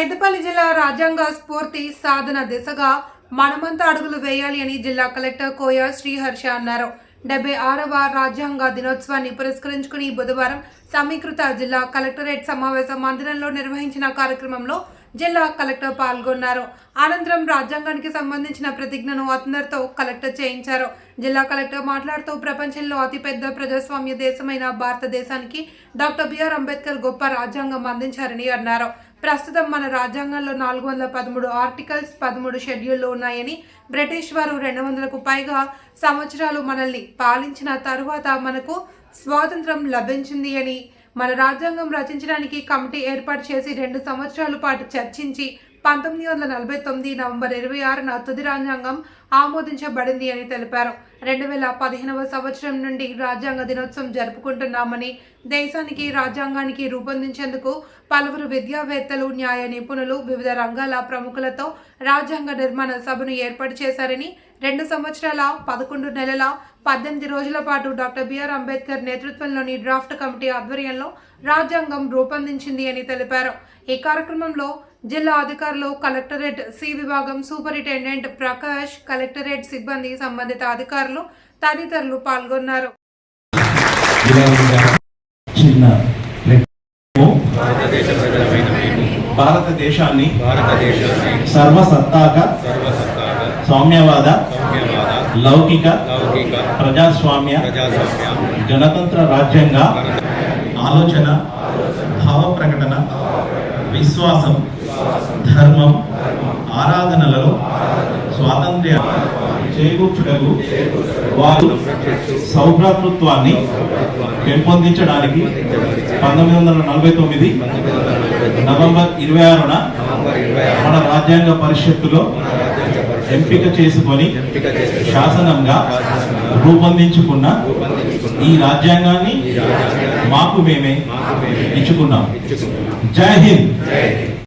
పెద్దపల్లి జిల్లా రాజ్యాంగ స్ఫూర్తి సాధన దిశగా మనమంతా అడుగులు వేయాలి అని జిల్లా కలెక్టర్ కోయ శ్రీహర్ష అన్నారు. డెబ్బై ఆరవ రాజ్యాంగ దినోత్సవాన్ని పురస్కరించుకుని బుధవారం సమీకృత జిల్లా కలెక్టరేట్ సమావేశ మందిరంలో నిర్వహించిన కార్యక్రమంలో జిల్లా కలెక్టర్ పాల్గొన్నారు. అనంతరం రాజ్యాంగానికి సంబంధించిన ప్రతిజ్ఞను అందరితో కలెక్టర్ చేయించారు. జిల్లా కలెక్టర్ మాట్లాడుతూ ప్రపంచంలో అతిపెద్ద ప్రజాస్వామ్య దేశమైన భారతదేశానికి డాక్టర్ బిఆర్ అంబేద్కర్ గొప్ప రాజ్యాంగం అందించారని అన్నారు. ప్రస్తుతం మన రాజ్యాంగంలో నాలుగు వందల పదమూడు ఆర్టికల్స్ పదమూడు షెడ్యూల్లో ఉన్నాయని బ్రిటిష్ వారు రెండు వందలకు పైగా సంవత్సరాలు మనల్ని పాలించిన తరువాత మనకు స్వాతంత్రం లభించింది అని మన రాజ్యాంగం రచించడానికి కమిటీ ఏర్పాటు చేసి రెండు సంవత్సరాల పాటు చర్చించి పంతొమ్మిది వందల నలభై తొమ్మిది నవంబర్ ఇరవై ఆరున తుది రాజ్యాంగం ఆమోదించబడింది అని తెలిపారు. రెండు వేల పదిహేనవ సంవత్సరం నుండి రాజ్యాంగ దినోత్సవం జరుపుకుంటున్నామని దేశానికి రాజ్యాంగానికి రూపొందించేందుకు పలువురు విద్యావేత్తలు న్యాయ నిపుణులు వివిధ రంగాల ప్రముఖులతో రాజ్యాంగ నిర్మాణ సభను ఏర్పాటు చేశారని రెండు సంవత్సరాల పదకొండు నెలల పద్దెనిమిది రోజుల పాటు డాక్టర్ బిఆర్ అంబేద్కర్ నేతృత్వంలోని డ్రాఫ్ట్ కమిటీ ఆధ్వర్యంలో రాజ్యాంగం రూపొందించింది అని తెలిపారు. ఈ కార్యక్రమంలో జిల్లా అధికారులు కలెక్టరేట్ సి విభాగం సూపరింటెండెంట్ ప్రకాష్ కలెక్టరేట్ సిబ్బంది సంబంధిత అధికారులు తదితరులు పాల్గొన్నారు. భారతదేశాన్ని సర్వసత్తాక సౌమ్యవాద లౌకిక ప్రజాస్వామ్య ప్రజాస్వామ్య గణతంత్ర రాజ్యంగా ఆలోచన భావ ప్రకటన విశ్వాసం ధర్మం ఆరాధనలలో స్వాతంత్ర్య చేకూర్చుటకు వారు సౌభ్రాతృత్వాన్ని పెంపొందించడానికి పంతొమ్మిది వందల నలభై తొమ్మిది నవంబర్ ఇరవై ఆరున మన రాజ్యాంగ పరిషత్తులో ఎంపిక చేసుకొని శాసనంగా రూపొందించుకున్న ఈ రాజ్యాంగాన్ని మాకు మేమే ఇచ్చుకున్నాం. జై హింద్!